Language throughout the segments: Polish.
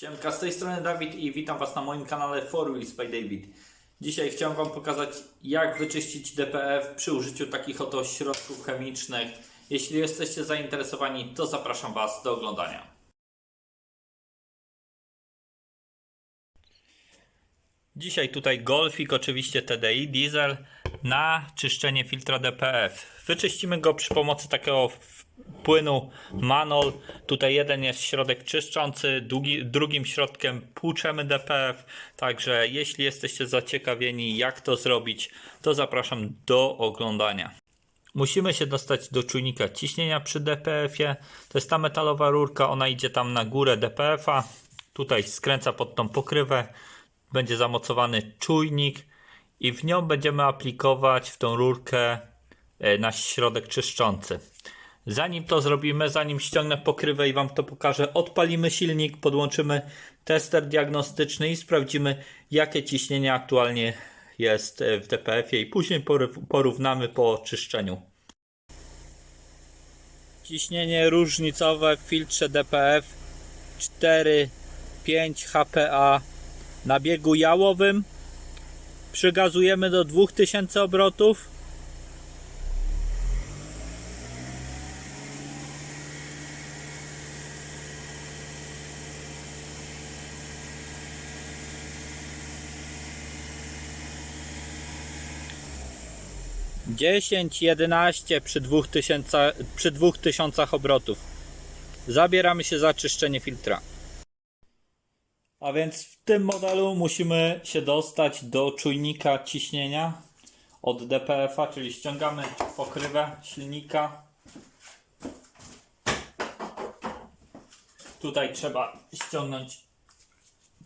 Siemka, z tej strony Dawid i witam Was na moim kanale For Wheels by David. Dzisiaj chciałem Wam pokazać jak wyczyścić DPF przy użyciu takich oto środków chemicznych. Jeśli jesteście zainteresowani, to zapraszam Was do oglądania. Dzisiaj tutaj Golfik, oczywiście TDI Diesel na czyszczenie filtra DPF. Wyczyścimy go przy pomocy takiego płynu Manol. Tutaj jeden jest środek czyszczący, drugi, drugim środkiem płuczemy DPF. Także jeśli jesteście zaciekawieni jak to zrobić, to zapraszam do oglądania. Musimy się dostać do czujnika ciśnienia przy DPF-ie. To jest ta metalowa rurka, ona idzie tam na górę DPF-a. Tutaj skręca pod tą pokrywę. Będzie zamocowany czujnik i w nią będziemy aplikować w tą rurkę e, nasz środek czyszczący. Zanim to zrobimy, zanim ściągnę pokrywę i Wam to pokażę, odpalimy silnik, podłączymy tester diagnostyczny i sprawdzimy, jakie ciśnienie aktualnie jest w DPF-ie i później porównamy po czyszczeniu. Ciśnienie różnicowe w filtrze DPF 4,5 HPA na biegu jałowym. Przygazujemy do 2000 obrotów. Dziesięć, jedenaście przy 2000, przy 2000 obrotów. Zabieramy się za czyszczenie filtra. A więc w tym modelu musimy się dostać do czujnika ciśnienia od DPF-a, czyli ściągamy pokrywę silnika. Tutaj trzeba ściągnąć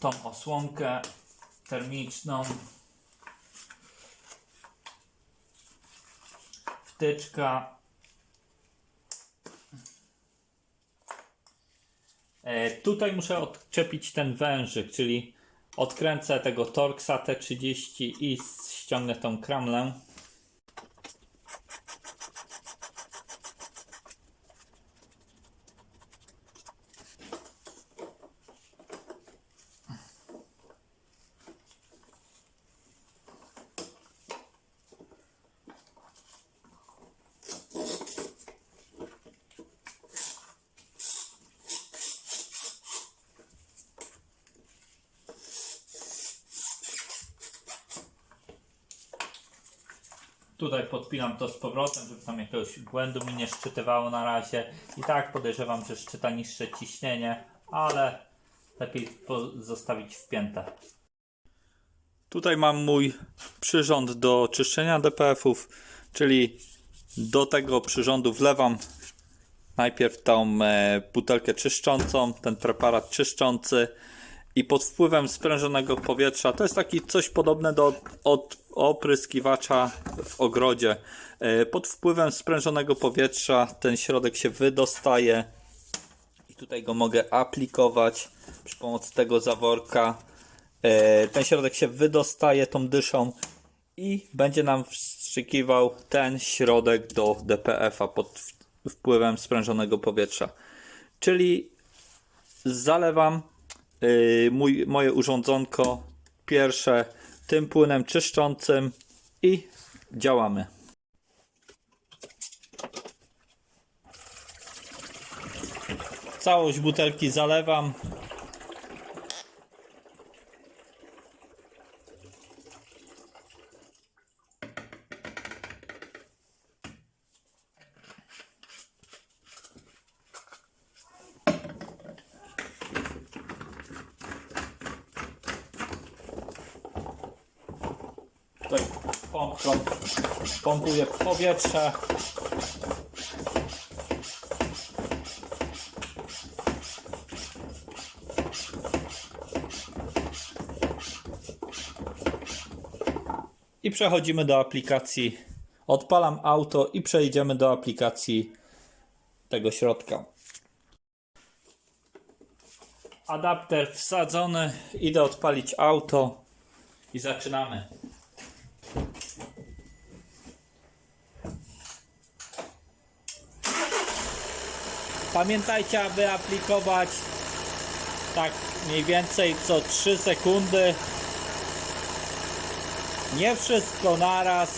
tą osłonkę termiczną. Wtyczka E, Tutaj muszę odczepić ten wężyk, czyli odkręcę tego Torxa T30 i ściągnę tą kramlę. Tutaj podpinam to z powrotem, żeby tam jakiegoś błędu mi nie szczytywało na razie. I tak podejrzewam, że szczyta niższe ciśnienie, ale lepiej zostawić wpięte. Tutaj mam mój przyrząd do czyszczenia DPF-ów, czyli do tego przyrządu wlewam najpierw tą e, butelkę czyszczącą, ten preparat czyszczący i pod wpływem sprężonego powietrza, to jest taki coś podobne do od opryskiwacza w ogrodzie. E, Pod wpływem sprężonego powietrza ten środek się wydostaje i tutaj go mogę aplikować przy pomocy tego zaworka. E, Ten środek się wydostaje tą dyszą i będzie nam wstrzykiwał ten środek do DPF-a pod wpływem sprężonego powietrza. Czyli zalewam y, mój, moje urządzonko pierwsze tym płynem czyszczącym i działamy. Całość butelki zalewam. Tutaj pompką pompuję powietrze. I przechodzimy do aplikacji. Odpalam auto i przejdziemy do aplikacji tego środka. Adapter wsadzony. Idę odpalić auto i zaczynamy. Pamiętajcie, aby aplikować tak mniej więcej co 3 sekundy. Nie wszystko naraz.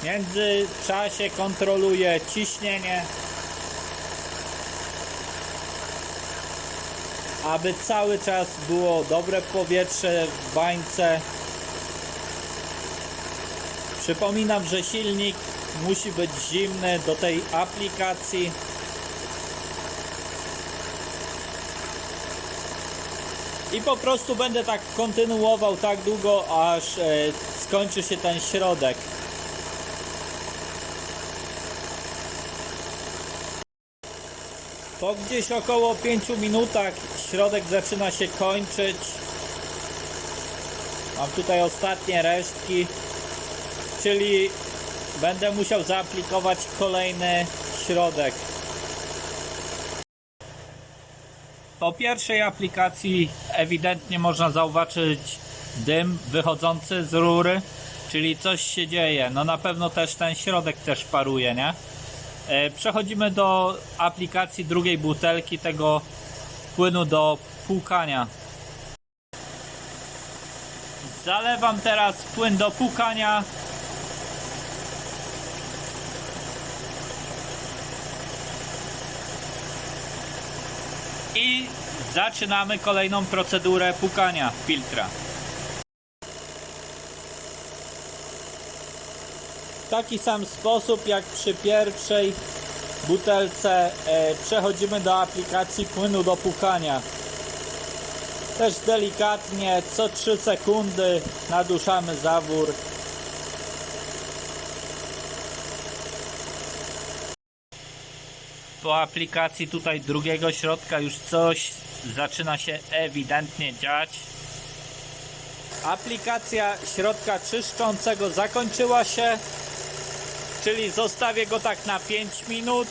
W międzyczasie kontroluję ciśnienie. Aby cały czas było dobre powietrze w bańce. Przypominam, że silnik musi być zimny do tej aplikacji. I po prostu będę tak kontynuował tak długo, aż e, skończy się ten środek. Po gdzieś około 5 minutach środek zaczyna się kończyć. Mam tutaj ostatnie resztki, czyli będę musiał zaaplikować kolejny środek. Po pierwszej aplikacji ewidentnie można zauważyć dym wychodzący z rury, czyli coś się dzieje. No na pewno też ten środek też paruje, nie? E, Przechodzimy do aplikacji drugiej butelki tego płynu do płukania. Zalewam teraz płyn do płukania. I zaczynamy kolejną procedurę płukania filtra. W taki sam sposób jak przy pierwszej butelce e, przechodzimy do aplikacji płynu do płukania. Też delikatnie, co 3 sekundy naduszamy zawór. Po aplikacji tutaj drugiego środka już coś zaczyna się ewidentnie dziać. Aplikacja środka czyszczącego zakończyła się, czyli zostawię go tak na 5 minut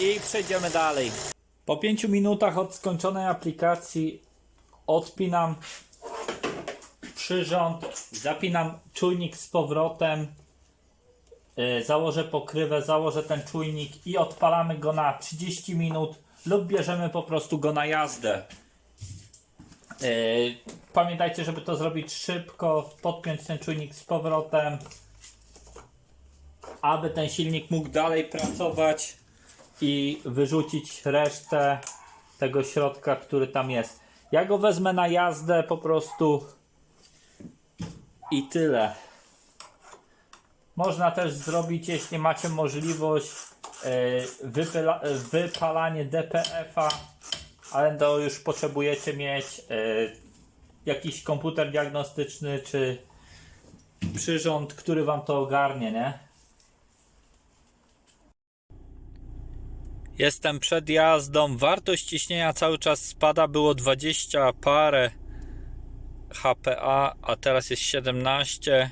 i przejdziemy dalej. Po 5 minutach od skończonej aplikacji odpinam przyrząd, zapinam czujnik z powrotem, założę pokrywę, założę ten czujnik i odpalamy go na 30 minut lub bierzemy po prostu go na jazdę. Yy, Pamiętajcie, żeby to zrobić szybko, podpiąć ten czujnik z powrotem, aby ten silnik mógł dalej pracować i wyrzucić resztę tego środka, który tam jest. Ja go wezmę na jazdę po prostu i tyle. Można też zrobić, jeśli macie możliwość, wypyla, yy, wypalanie DPF-a, ale to już potrzebujecie mieć yy, jakiś komputer diagnostyczny czy przyrząd, który wam to ogarnie, nie? Jestem przed jazdą. Wartość ciśnienia cały czas spada. Było 20 parę HPA, a teraz jest 17.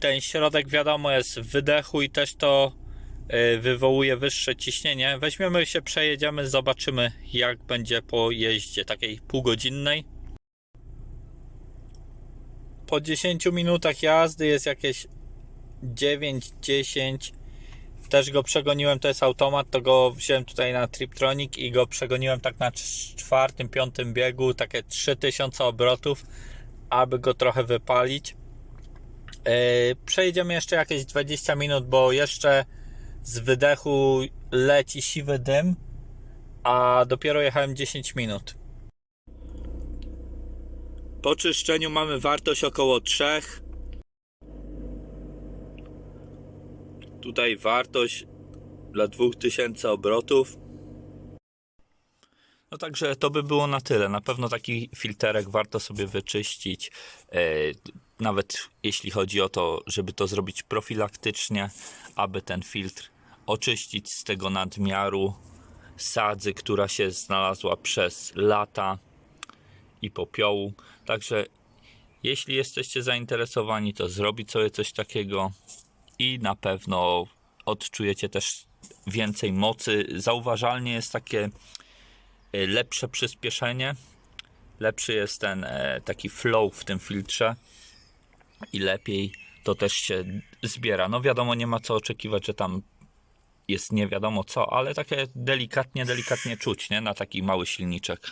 Ten środek wiadomo jest w wydechu i też to e, wywołuje wyższe ciśnienie. Weźmiemy się, przejedziemy, zobaczymy jak będzie po jeździe takiej półgodzinnej. Po 10 minutach jazdy jest jakieś 9-10 też go przegoniłem, to jest automat, to go wziąłem tutaj na Triptronic i go przegoniłem tak na cz- czwartym, piątym biegu, takie 3000 obrotów, aby go trochę wypalić. Yy, Przejedziemy jeszcze jakieś 20 minut, bo jeszcze z wydechu leci siwy dym, a dopiero jechałem 10 minut. Po czyszczeniu mamy wartość około 3. Tutaj wartość dla 2000 obrotów. No także to by było na tyle. Na pewno taki filterek warto sobie wyczyścić. E, nawet jeśli chodzi o to, żeby to zrobić profilaktycznie, aby ten filtr oczyścić z tego nadmiaru sadzy, która się znalazła przez lata i popiołu. Także jeśli jesteście zainteresowani, to zrobić sobie coś takiego i na pewno odczujecie też więcej mocy. Zauważalnie jest takie lepsze przyspieszenie, lepszy jest ten e, taki flow w tym filtrze i lepiej to też się zbiera. No wiadomo, nie ma co oczekiwać, że tam jest nie wiadomo co, ale takie delikatnie, delikatnie czuć, nie? Na taki mały silniczek.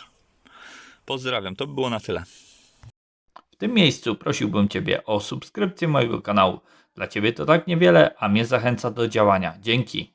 Pozdrawiam, to by było na tyle. W tym miejscu prosiłbym Ciebie o subskrypcję mojego kanału. Dla Ciebie to tak niewiele, a mnie zachęca do działania. Dzięki.